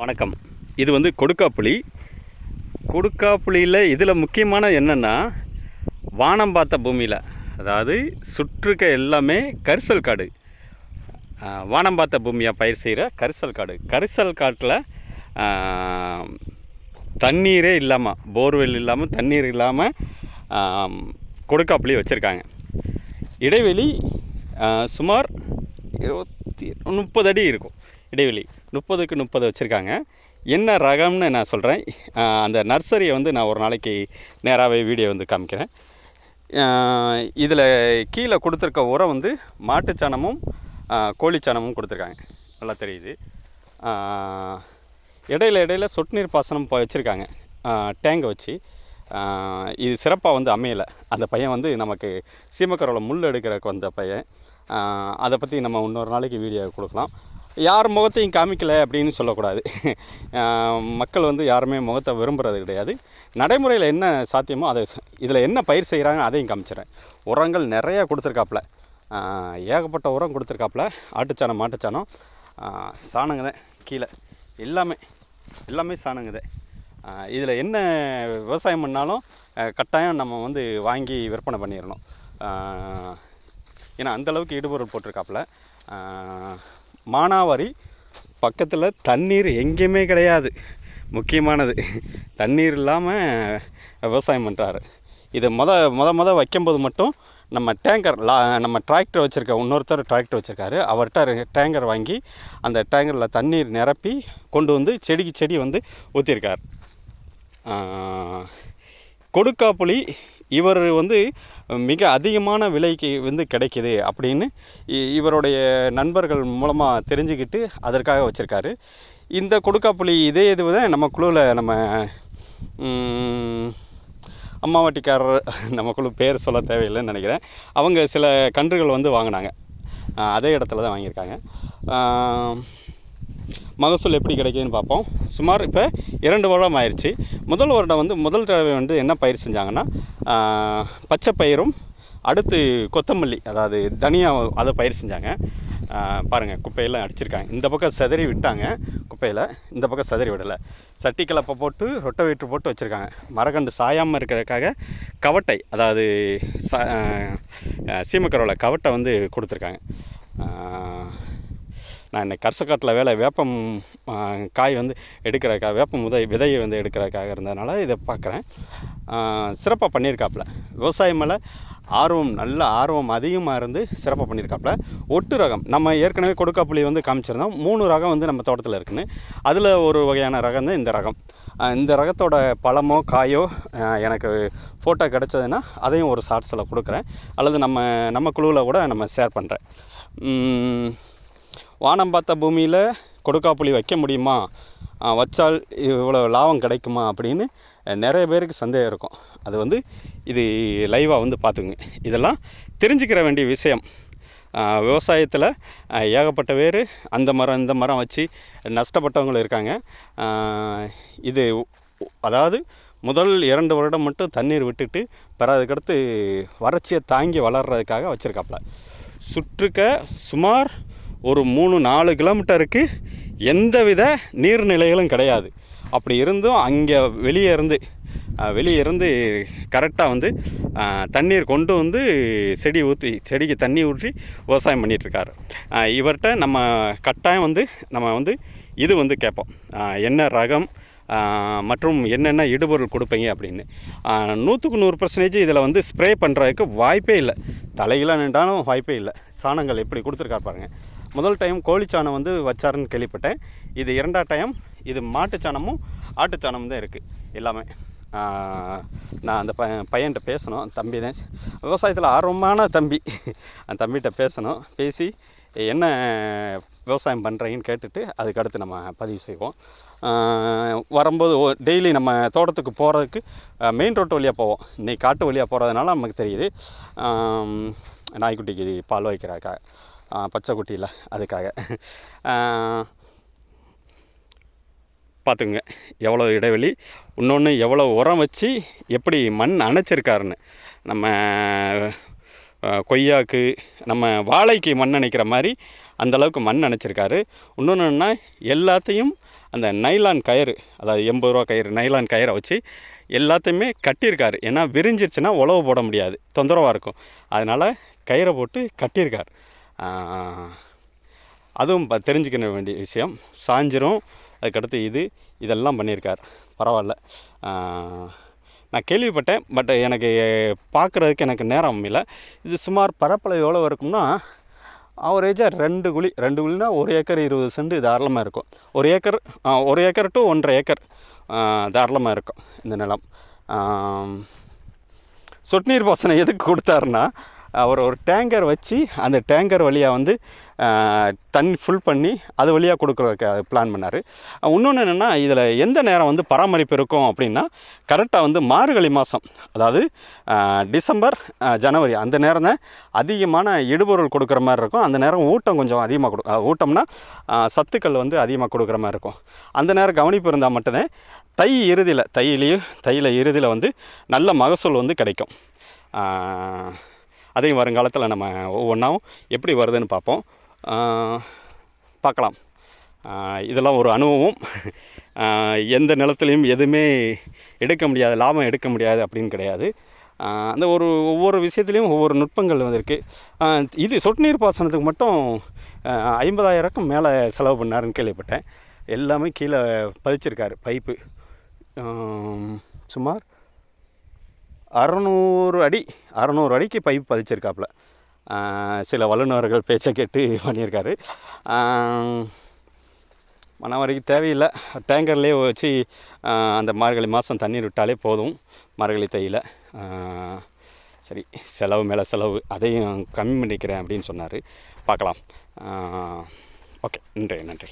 வணக்கம். இது வந்து கொடுக்காப்புளி கொடுக்காப்புளியில் இதில் முக்கியமான என்னென்னா வானம் பார்த்த பூமியில் அதாவது சுற்றுக்க எல்லாமே கரிசல் காடு. வானம் பார்த்த பூமியாக பயிர் செய்கிற கரிசல் காடு. கரிசல் காட்டில் தண்ணீரே இல்லாமல் போர்வெல் இல்லாமல் தண்ணீர் இல்லாமல் கொடுக்காப்புளி வச்சுருக்காங்க. இடைவெளி சுமார் இருபத்தி முப்பது அடி இருக்கும். இடைவெளி முப்பதுக்கு முப்பது வச்சுருக்காங்க. என்ன ரகம்னு நான் சொல்கிறேன் அந்த நர்சரியை வந்து நான் ஒரு நாளைக்கு நேராகவே வீடியோ வந்து காமிக்கிறேன். இதில் கீழே கொடுத்துருக்க உரம் வந்து மாட்டுச்சாணமும் கோழிச்சாணமும் கொடுத்துருக்காங்க. நல்லா தெரியுது. இடையில இடையில சொட்டு நீர் பாசனம் இப்போ வச்சுருக்காங்க. டேங்கை வச்சு. இது சிறப்பாக வந்து அமையலை. அந்த பையன் வந்து நமக்கு சீமக்கரோவில் முள் எடுக்கிறக்கு வந்த பையன். அதை பற்றி நம்ம இன்னொரு நாளைக்கு வீடியோ கொடுக்கலாம். யார் முகத்தையும் காமிக்கலை அப்படின்னு சொல்லக்கூடாது. மக்கள் வந்து யாருமே முகத்தை விரும்புகிறது கிடையாது. நடைமுறையில் என்ன சாத்தியமோ அதை இதில் என்ன பயிர் செய்கிறாங்க அதையும் காமிச்சிடுறேன் உரங்கள் நிறையா கொடுத்துருக்காப்புல. ஏகப்பட்ட உரம் கொடுத்துருக்காப்புல. ஆட்டுச்சாணம் மாட்டுச்சாணம். ஆ, சாணங்க தான் கீழே. எல்லாமே எல்லாமே சாணங்க தான் இதில் என்ன விவசாயம் பண்ணாலும் கட்டாயம் நம்ம வந்து வாங்கி விற்பனை பண்ணிடணும் ஏன்னா அந்தளவுக்கு இடுபொருள் போட்டிருக்காப்புல. மானாவாரி பக்கத்தில் தண்ணீர் எங்கேயுமே கிடையாது. முக்கியமானது தண்ணீர் இல்லாமல் விவசாயம் பண்ணுறாரு இது மொத மொதல் மொதல் வைக்கும்போது மட்டும் நம்ம டேங்கர் லா நம்ம டிராக்டர் வச்சுருக்க இன்னொருத்தர் டிராக்டர் வச்சுருக்காரு. அவர்கிட்ட டேங்கர் வாங்கி அந்த டேங்கரில் தண்ணீர் நிரப்பி கொண்டு வந்து செடிக்கு செடி வந்து ஊற்றிருக்கார் கொடுக்காப்புளி இவர் வந்து மிக அதிகமான விலைக்கு வந்து கிடைக்கிது அப்படின்னு இ- இவருடைய நண்பர்கள் மூலமாக தெரிஞ்சுக்கிட்டு அதற்காக வச்சுருக்காரு. இந்த கொடுக்காப்புளி இதே இது தான் நம்ம குழுவில் நம்ம அம்மாவாட்டிக்காரர் நம்ம குழு பேர் சொல்ல தேவையில்லைன்னு நினைக்கிறேன். அவங்க சில கன்றுகள் வந்து வாங்கினாங்க. அதே இடத்துல தான் வாங்கியிருக்காங்க. மகசூல் எப்படி கிடைக்குதுன்னு பார்ப்போம். சுமார் இப்போ இரண்டு வருடம் ஆயிடுச்சு முதல் வருடம் வந்து முதல் தடவை வந்து என்ன பயிர் செஞ்சாங்கன்னா பச்சை பயிரும் அடுத்து கொத்தமல்லி அதாவது தனியா அதை பயிர் செஞ்சாங்க. பாருங்கள் குப்பையெல்லாம் அடிச்சிருக்காங்க. இந்த பக்கம் செதறி விட்டாங்க குப்பையில். இந்த பக்கம் செதறி விடலை. சட்டி கலப்பை போட்டு ரொட்டை வீட்டு போட்டு வச்சுருக்காங்க. மரக்கண்டு சாயாமல் இருக்கிறதுக்காக கவட்டை அதாவது சா சீமக்கரோவில் கவட்டை வந்து கொடுத்துருக்காங்க. நான் இன்னைக்கு கரசக்காட்டில் வேலை வேப்பம் காய் வந்து எடுக்கிறக்கா வேப்பம் உதை விதையை வந்து எடுக்கிறக்காக இருந்ததுனால இதை பார்க்குறேன். சிறப்பாக பண்ணியிருக்காப்புல. விவசாயம் மேலே ஆர்வம் நல்ல ஆர்வம் அதிகமாக இருந்து சிறப்பாக பண்ணியிருக்காப்புல. ஒட்டு ரகம் நம்ம ஏற்கனவே கொடுக்காப்புளி வந்து காமிச்சிருந்தோம். மூணு ரகம் வந்து நம்ம தோட்டத்தில் இருக்குன்னு. அதில் ஒரு வகையான ரகம் தான் இந்த ரகம். இந்த ரகத்தோட பழமோ காயோ எனக்கு ஃபோட்டோ கிடச்சதுன்னா அதையும் ஒரு ஷார்ட்ஸில் கொடுக்குறேன். அல்லது நம்ம நம்ம குழுவில் கூட நம்ம ஷேர் பண்ணுறேன் வானம் பார்த்த பூமியில் கொடுக்காப்புளி வைக்க முடியுமா? வச்சால் இவ்வளோ லாபம் கிடைக்குமா? அப்படின்னு நிறைய பேருக்கு சந்தேகம் இருக்கும். அது வந்து இது லைவாக வந்து பார்த்துங்க இதெல்லாம் தெரிஞ்சுக்கிற வேண்டிய விஷயம். விவசாயத்தில் ஏகப்பட்ட பேர் அந்த மரம் இந்த மரம் வச்சு நஷ்டப்பட்டவங்களும் இருக்காங்க. இது அதாவது முதல் இரண்டு வருடம் மட்டும் தண்ணீர் விட்டுட்டு பிறகு அதுக்கடுத்து வறட்சியை தாங்கி வளர்கிறதுக்காக வச்சுருக்காப்புல. சுற்றுக்க சுமார் ஒரு மூணு நாலு கிலோமீட்டருக்கு எந்தவித நீர்நிலைகளும் கிடையாது. அப்படி இருந்தும் அங்கே வெளியே இருந்து வெளியே இருந்து கரெக்டாக வந்து தண்ணீர் கொண்டு வந்து செடி ஊற்றி செடிக்கு தண்ணி ஊற்றி விவசாயம் பண்ணிகிட்ருக்காரு இவர்கிட்ட நம்ம கட்டாயம் வந்து நம்ம வந்து இது வந்து கேட்போம். என்ன ரகம் மற்றும் என்னென்ன இடுபொருள் கொடுப்பீங்க அப்படின்னு. நூற்றுக்கு நூறு பர்சன்டேஜ் இதில் வந்து ஸ்ப்ரே பண்ணுறதுக்கு வாய்ப்பே இல்லை. தலையில் நின்றாலும் வாய்ப்பே இல்லை. சாணங்கள் எப்படி கொடுத்துருக்காரு பாருங்க. முதல் டைம் கோழிச்சாணம் வந்து வச்சாருன்னு கேள்விப்பட்டேன். இது இரண்டாம் டைம் இது மாட்டுச்சாணமும் ஆட்டுச்சாணமும் தான் இருக்குது எல்லாமே. நான் அந்த ப பையன்கிட்ட பேசணும் தம்பி தான். விவசாயத்தில் ஆர்வமான தம்பி. அந்த தம்பிகிட்ட பேசணும் பேசி என்ன விவசாயம் பண்ணுறீங்கன்னு கேட்டுட்டு அதுக்கடுத்து நம்ம பதிவு செய்வோம். வரும்போது டெய்லி நம்ம தோட்டத்துக்கு போகிறதுக்கு மெயின் ரோட்டு வழியாக போவோம். இன்றைக்கி காட்டு வழியாக போகிறதுனால நமக்கு தெரியுது. நாய்க்குட்டிக்கு பால் வைக்கிறாக்கா பச்சை குட்டியில் அதுக்காக. பார்த்துங்க எவ்வளோ இடைவெளி இன்னொன்று எவ்வளோ உரம் வச்சு எப்படி மண் அணைச்சிருக்காருன்னு. நம்ம கொய்யாக்கு நம்ம வாழைக்கு மண் அணைக்கிற மாதிரி அந்தளவுக்கு மண் அணைச்சிருக்காரு. இன்னொன்று எல்லாத்தையும் அந்த நைலான் கயிறு அதாவது எண்பது ரூபா கயிறு நைலான் கயிறை வச்சு எல்லாத்தையுமே கட்டியிருக்காரு. ஏன்னா விரிஞ்சிருச்சுன்னா உழவு போட முடியாது தொந்தரவாக இருக்கும். அதனால் கயிறை போட்டு கட்டியிருக்கார். அதுவும் ப- தெரிஞ்சுக்க வேண்டிய விஷயம். சாஞ்சிரும். அதுக்கடுத்து இது இதெல்லாம் பண்ணியிருக்கார். பரவாயில்ல. நான் கேள்விப்பட்டேன். பட் எனக்கு பார்க்குறதுக்கு எனக்கு நேரம் இல்லை. இது சுமார் பரப்பளவு எவ்வளோ இருக்கும்னா ஆவரேஜாக ரெண்டு குழி ரெண்டு குழினா ஒரு ஏக்கர் இருபது சென்ட் தாராளமாக இருக்கும். ஒரு ஏக்கர் ஒரு ஏக்கர் டு ஒன்றரை ஏக்கர் தாராளமாக இருக்கும் இந்த நிலம். சொட்டு நீர் பாசனம் எதுக்கு கொடுத்தாருன்னா அவர் ஒரு டேங்கர் வச்சு அந்த டேங்கர் வழியாக வந்து தண்ணி ஃபுல் பண்ணி அது வழியாக கொடுக்குறதுக்கு பிளான் பண்ணார். இன்னொன்று என்னென்னா இதில் எந்த நேரம் வந்து பராமரிப்பு இருக்கும் அப்படின்னா கரெக்டாக வந்து மார்கழி மாதம் அதாவது டிசம்பர் ஜனவரி அந்த நேரம் தான் அதிகமான இடுபொருள் கொடுக்குற மாதிரி இருக்கும். அந்த நேரம் ஊட்டம் கொஞ்சம் அதிகமாக கொடு ஊட்டம்னா சத்துக்கள் வந்து அதிகமாக கொடுக்குற மாதிரி இருக்கும். அந்த நேரம் கவனிப்பு இருந்தால் மட்டும்தான் தை இறுதியில் தையிலையும் தையில் இறுதியில் வந்து நல்ல மகசூல் வந்து கிடைக்கும். அதையும் வருங்காலத்தில் நம்ம ஒவ்வொன்றாவும் எப்படி வருதுன்னு பார்ப்போம். பார்க்கலாம். இதெல்லாம் ஒரு அனுபவம். எந்த நிலத்துலையும் எதுவுமே எடுக்க முடியாது லாபம் எடுக்க முடியாது அப்படின்னு கிடையாது. அந்த ஒரு ஒவ்வொரு விஷயத்துலையும் ஒவ்வொரு நுட்பங்கள் வந்திருக்கு. இது சொட்டு நீர் பாசனத்துக்கு மட்டும் ஐம்பதாயிரக்கும் மேலே செலவு பண்ணாருன்னு கேள்விப்பட்டேன். எல்லாமே கீழே பதிச்சிருக்காரு பைப்பு. சுமார் அறநூறு அடி அறநூறு அடிக்கு பைப் பதிச்சிருக்காப்புல சில வல்லுநர்கள் பேச்சை கேட்டு பண்ணியிருக்காரு. மன வரைக்கும் தேவையில்லை. டேங்கர்லேயே வச்சு அந்த மார்கழி மாதம் தண்ணீர் விட்டாலே போதும் மார்கழி தையில். சரி செலவு மேலே செலவு அதையும் கம்மி பண்ணிக்கிறேன் அப்படின்னு சொன்னார். பார்க்கலாம். ஓகே நன்றி நன்றி.